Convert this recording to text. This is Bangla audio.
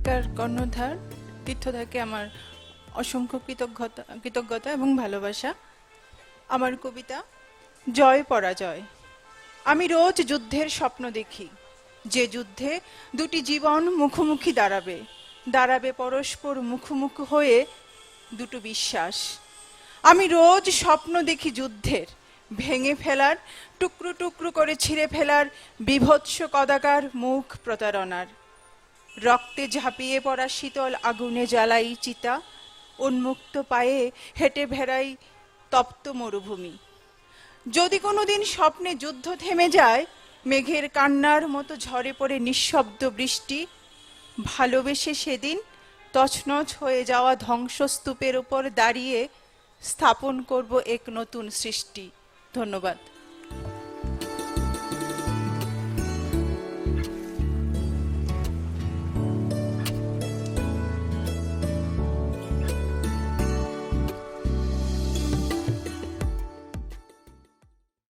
পত্রিকার কর্ণধার, তীর্থদাকে আমার অসংখ্য কৃতজ্ঞতা কৃতজ্ঞতা এবং ভালোবাসা। আমার কবিতা, জয় পরাজয়। আমি রোজ যুদ্ধের স্বপ্ন দেখি। যে যুদ্ধে দুটি জীবন মুখোমুখি দাঁড়াবে দাঁড়াবে পরস্পর মুখোমুখ হয়ে দুটো বিশ্বাস। আমি রোজ স্বপ্ন দেখি যুদ্ধের, ভেঙে ফেলার, টুকরো টুকরো করে ছিঁড়ে ফেলার, বিভৎস কদাকার মুখ প্রতারণার। রক্তে ঝাঁপিয়ে পড়া শীতল আগুনে জ্বালাই চিতা, উন্মুক্ত পায়ে হেঁটে ভেড়াই তপ্ত মরুভূমি। যদি কোনোদিন স্বপ্নে যুদ্ধ থেমে যায়, মেঘের কান্নার মতো ঝরে পড়ে নিঃশব্দ বৃষ্টি, ভালোবেসে সেদিন তছনছ হয়ে যাওয়া ধ্বংসস্তূপের উপর দাঁড়িয়ে স্থাপন করব এক নতুন সৃষ্টি। ধন্যবাদ।